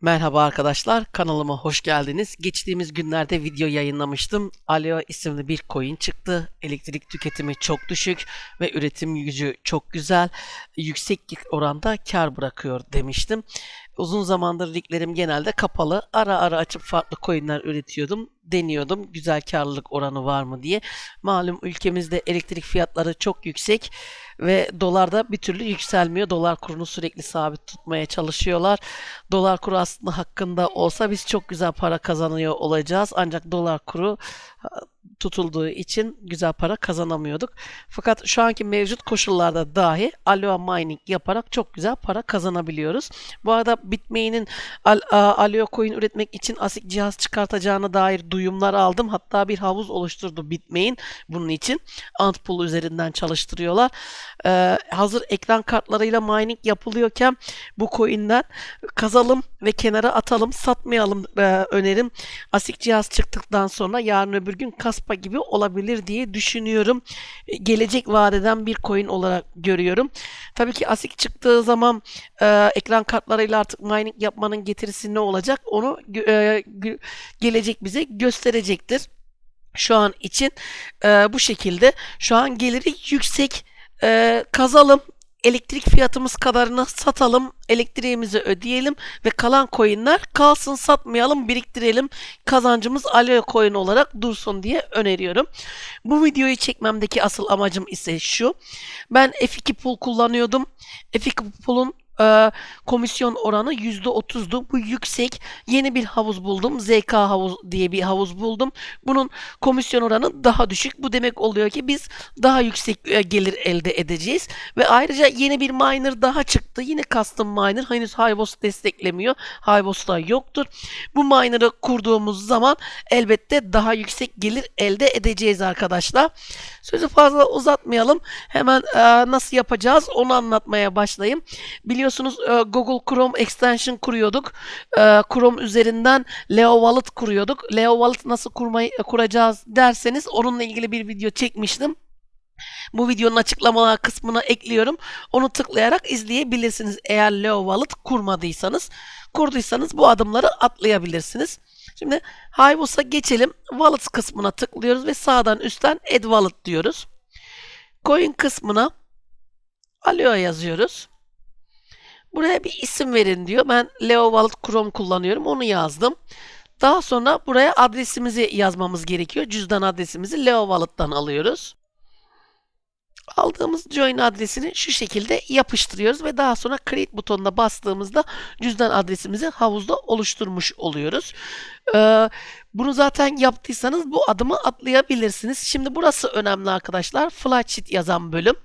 Merhaba arkadaşlar, kanalıma hoş geldiniz. Geçtiğimiz günlerde video yayınlamıştım. Aleo isimli bir coin çıktı. Elektrik tüketimi çok düşük ve üretim gücü çok güzel. Yüksek oranda kar bırakıyor demiştim. Uzun zamandır liglerim genelde kapalı. Ara ara açıp farklı coinler üretiyordum. Deniyordum güzel karlılık oranı var mı diye. Malum ülkemizde elektrik fiyatları çok yüksek ve dolar da bir türlü yükselmiyor. Dolar kurunu sürekli sabit tutmaya çalışıyorlar. Dolar kuru aslında hakkında olsa biz çok güzel para kazanıyor olacağız. Ancak dolar kuru tutulduğu için güzel para kazanamıyorduk. Fakat şu anki mevcut koşullarda dahi Aloha mining yaparak çok güzel para kazanabiliyoruz. Bu arada Bitmain'in Al Aloha coin üretmek için ASIC cihaz çıkartacağına dair duyumlar aldım. Hatta bir havuz oluşturdu Bitmain bunun için. Antpool üzerinden çalıştırıyorlar. Ee, hazır ekran kartlarıyla mining yapılıyorken bu coin'den kazalım ve kenara atalım, satmayalım e, önerim. ASIC cihaz çıktıktan sonra yarın öbür gün Kaspa gibi olabilir diye düşünüyorum. E, Gelecek vadeden bir coin olarak görüyorum. Tabii ki ASIC çıktığı zaman e, ekran kartlarıyla artık mining yapmanın getirisi ne olacak onu e, gelecek bize gösterecektir. Şu an için e, bu şekilde şu an geliri yüksek e, kazalım elektrik fiyatımız kadarını satalım, elektriğimizi ödeyelim ve kalan coinler kalsın satmayalım, biriktirelim. Kazancımız Aleo coin olarak dursun diye öneriyorum. Bu videoyu çekmemdeki asıl amacım ise şu. Ben F2 pool kullanıyordum. F2 pool'un e, komisyon oranı %30'du. Bu yüksek. Yeni bir havuz buldum. ZK havuz diye bir havuz buldum. Bunun komisyon oranı daha düşük. Bu demek oluyor ki biz daha yüksek e, gelir elde edeceğiz. Ve ayrıca yeni bir miner daha çıktı. Yine custom miner. Henüz Hivos desteklemiyor. Hivos'ta yoktur. Bu miner'ı kurduğumuz zaman elbette daha yüksek gelir elde edeceğiz arkadaşlar. Sözü fazla uzatmayalım. Hemen e, nasıl yapacağız onu anlatmaya başlayayım. Biliyorsunuz e, Google Chrome extension kuruyorduk. E, Chrome üzerinden Leo Wallet kuruyorduk. Leo Wallet nasıl kurmayı kuracağız derseniz onunla ilgili bir video çekmiştim. Bu videonun açıklamalar kısmına ekliyorum. Onu tıklayarak izleyebilirsiniz eğer Leo Wallet kurmadıysanız. Kurduysanız bu adımları atlayabilirsiniz. Şimdi Hivos'a geçelim. Wallet kısmına tıklıyoruz ve sağdan üstten Add Wallet diyoruz. Coin kısmına Aleo yazıyoruz. Buraya bir isim verin diyor. Ben Leo Wallet Chrome kullanıyorum. Onu yazdım. Daha sonra buraya adresimizi yazmamız gerekiyor. Cüzdan adresimizi Leo Wallet'tan alıyoruz. Aldığımız join adresini şu şekilde yapıştırıyoruz ve daha sonra create butonuna bastığımızda cüzdan adresimizi havuzda oluşturmuş oluyoruz. Ee, bunu zaten yaptıysanız bu adımı atlayabilirsiniz. Şimdi burası önemli arkadaşlar. Flatsheet yazan bölüm.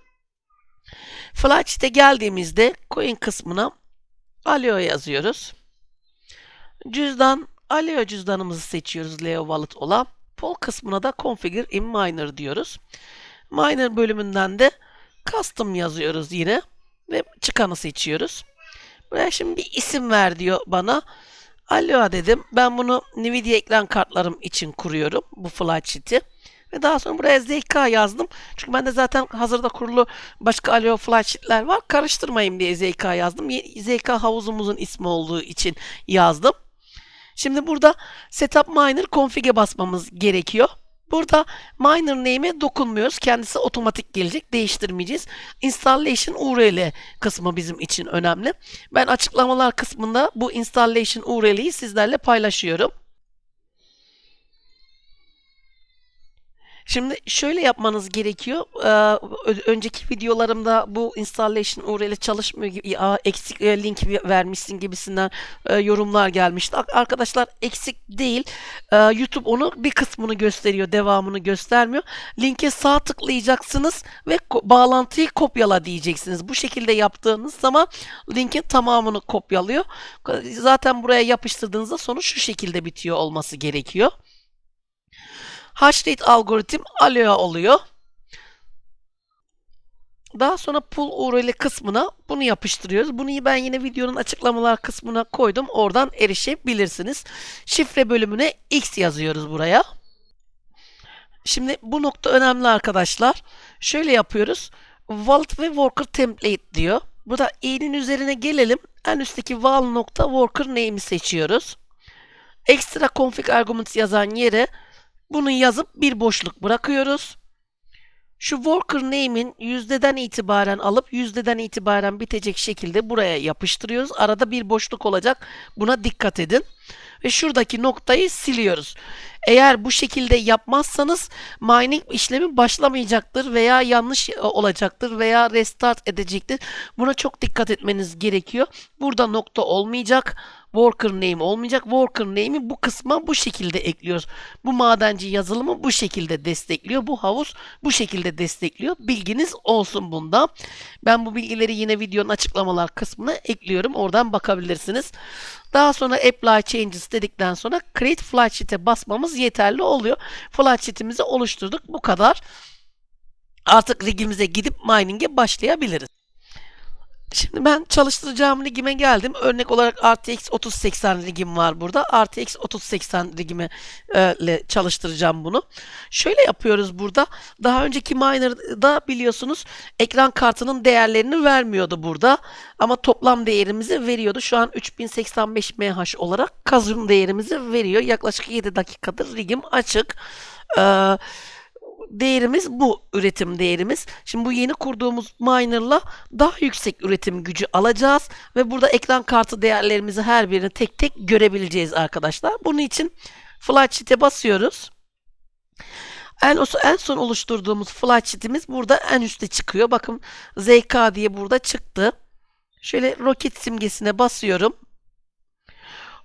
Flatsheet'e geldiğimizde coin kısmına Aleo yazıyoruz. Cüzdan Aleo cüzdanımızı seçiyoruz Leo Wallet olan. Pool kısmına da Configure in Miner diyoruz. Miner bölümünden de Custom yazıyoruz yine ve çıkanı seçiyoruz. Buraya şimdi bir isim ver diyor bana. Aleo dedim. Ben bunu Nvidia ekran kartlarım için kuruyorum bu flatsheet'i. Ve daha sonra buraya ZK yazdım. Çünkü bende zaten hazırda kurulu başka Aleo flatsheet'ler var. Karıştırmayayım diye ZK yazdım. ZK havuzumuzun ismi olduğu için yazdım. Şimdi burada Setup Miner Config'e basmamız gerekiyor. Burada miner name'e dokunmuyoruz. Kendisi otomatik gelecek. Değiştirmeyeceğiz. Installation URL kısmı bizim için önemli. Ben açıklamalar kısmında bu installation URL'yi sizlerle paylaşıyorum. Şimdi şöyle yapmanız gerekiyor. Ee, önceki videolarımda bu installation URL çalışmıyor gibi eksik e, link vermişsin gibisinden e, yorumlar gelmişti. Arkadaşlar eksik değil. Ee, YouTube onu bir kısmını gösteriyor, devamını göstermiyor. Linke sağ tıklayacaksınız ve bağlantıyı kopyala diyeceksiniz. Bu şekilde yaptığınız zaman linkin tamamını kopyalıyor. Zaten buraya yapıştırdığınızda sonuç şu şekilde bitiyor olması gerekiyor. Hashrate algoritm Aleo oluyor. Daha sonra pull URL kısmına bunu yapıştırıyoruz. Bunu ben yine videonun açıklamalar kısmına koydum. Oradan erişebilirsiniz. Şifre bölümüne X yazıyoruz buraya. Şimdi bu nokta önemli arkadaşlar. Şöyle yapıyoruz. Vault ve Worker Template diyor. Burada i'nin üzerine gelelim. en üstteki val nokta worker name'i seçiyoruz. Extra config argument yazan yere bunu yazıp bir boşluk bırakıyoruz. Şu worker name'in yüzdeden itibaren alıp yüzdeden itibaren bitecek şekilde buraya yapıştırıyoruz. Arada bir boşluk olacak. Buna dikkat edin. Ve şuradaki noktayı siliyoruz. Eğer bu şekilde yapmazsanız mining işlemi başlamayacaktır veya yanlış e, olacaktır veya restart edecektir. Buna çok dikkat etmeniz gerekiyor. Burada nokta olmayacak. Worker name olmayacak. Worker name'i bu kısma bu şekilde ekliyoruz. Bu madenci yazılımı bu şekilde destekliyor. Bu havuz bu şekilde destekliyor. Bilginiz olsun bunda. Ben bu bilgileri yine videonun açıklamalar kısmına ekliyorum. Oradan bakabilirsiniz. Daha sonra apply changes dedikten sonra create flight sheet'e basmamız yeterli oluyor. Flight sheet'imizi oluşturduk. Bu kadar. Artık rigimize gidip mining'e başlayabiliriz. Şimdi ben çalıştıracağım ligime geldim. Örnek olarak RTX 3080 ligim var burada. RTX 3080 ligime e, ile çalıştıracağım bunu. Şöyle yapıyoruz burada. Daha önceki miner'da biliyorsunuz ekran kartının değerlerini vermiyordu burada. Ama toplam değerimizi veriyordu. Şu an 3085 MH olarak kazım değerimizi veriyor. Yaklaşık 7 dakikadır ligim açık. Eee değerimiz bu üretim değerimiz. Şimdi bu yeni kurduğumuz miner'la daha yüksek üretim gücü alacağız ve burada ekran kartı değerlerimizi her birini tek tek görebileceğiz arkadaşlar. Bunun için flight sheet'e basıyoruz. En, en son oluşturduğumuz flight sheet'imiz burada en üstte çıkıyor. Bakın ZK diye burada çıktı. Şöyle roket simgesine basıyorum.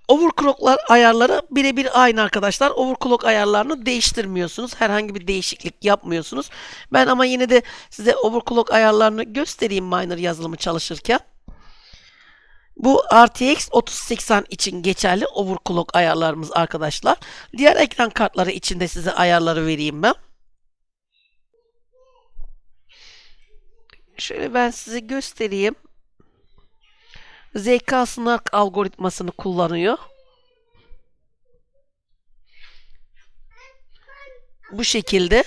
Overclocklar ayarları birebir aynı arkadaşlar. Overclock ayarlarını değiştirmiyorsunuz. Herhangi bir değişiklik yapmıyorsunuz. Ben ama yine de size overclock ayarlarını göstereyim miner yazılımı çalışırken. Bu RTX 3080 için geçerli overclock ayarlarımız arkadaşlar. Diğer ekran kartları için de size ayarları vereyim ben. Şöyle ben size göstereyim. Snark algoritmasını kullanıyor. Bu şekilde.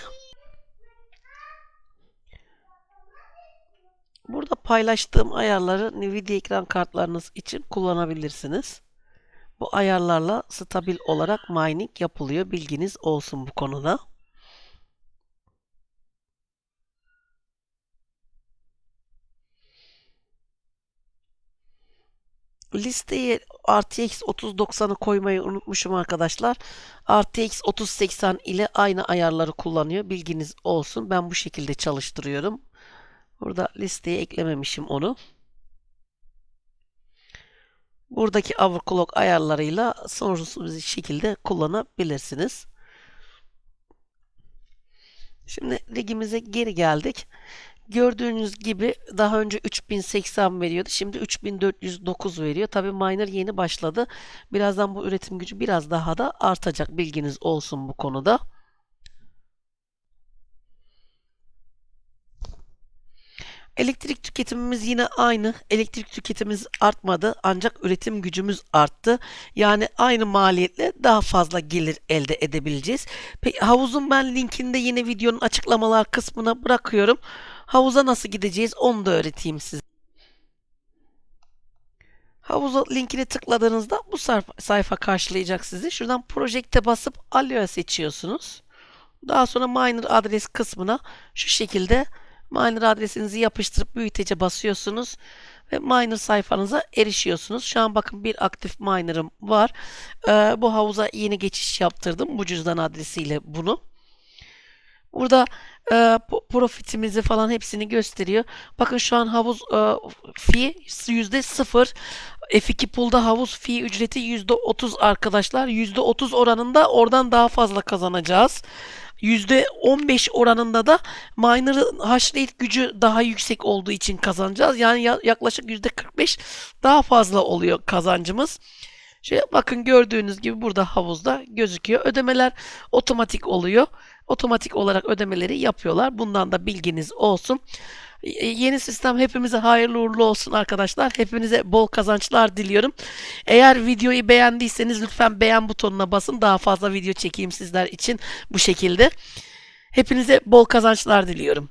Burada paylaştığım ayarları Nvidia ekran kartlarınız için kullanabilirsiniz. Bu ayarlarla stabil olarak mining yapılıyor. Bilginiz olsun bu konuda. Listeye RTX 3090'ı koymayı unutmuşum arkadaşlar. RTX 3080 ile aynı ayarları kullanıyor. Bilginiz olsun. Ben bu şekilde çalıştırıyorum. Burada listeye eklememişim onu. Buradaki overclock ayarlarıyla sorunsuz bir şekilde kullanabilirsiniz. Şimdi ligimize geri geldik. Gördüğünüz gibi daha önce 3080 veriyordu. Şimdi 3409 veriyor. Tabi miner yeni başladı. Birazdan bu üretim gücü biraz daha da artacak. Bilginiz olsun bu konuda. Elektrik tüketimimiz yine aynı. Elektrik tüketimimiz artmadı ancak üretim gücümüz arttı. Yani aynı maliyetle daha fazla gelir elde edebileceğiz. Peki, havuzun ben linkini de yine videonun açıklamalar kısmına bırakıyorum. Havuza nasıl gideceğiz onu da öğreteyim size. Havuza linkini tıkladığınızda bu sayfa karşılayacak sizi. Şuradan projekte basıp Alio'ya seçiyorsunuz. Daha sonra miner adres kısmına şu şekilde miner adresinizi yapıştırıp büyütece basıyorsunuz ve miner sayfanıza erişiyorsunuz. Şu an bakın bir aktif miner'ım var. Ee, bu havuza yeni geçiş yaptırdım bu cüzdan adresiyle bunu. Burada e, profitimizi falan hepsini gösteriyor. Bakın şu an havuz e, fee yüzde sıfır. F2 pool'da havuz fee ücreti yüzde otuz arkadaşlar. Yüzde otuz oranında oradan daha fazla kazanacağız. %15 oranında da miner'ın hash rate gücü daha yüksek olduğu için kazanacağız. Yani yaklaşık %45 daha fazla oluyor kazancımız. Şey, bakın gördüğünüz gibi burada havuzda gözüküyor. Ödemeler otomatik oluyor. Otomatik olarak ödemeleri yapıyorlar. Bundan da bilginiz olsun. E, yeni sistem hepimize hayırlı uğurlu olsun arkadaşlar. Hepinize bol kazançlar diliyorum. Eğer videoyu beğendiyseniz lütfen beğen butonuna basın. Daha fazla video çekeyim sizler için bu şekilde. Hepinize bol kazançlar diliyorum.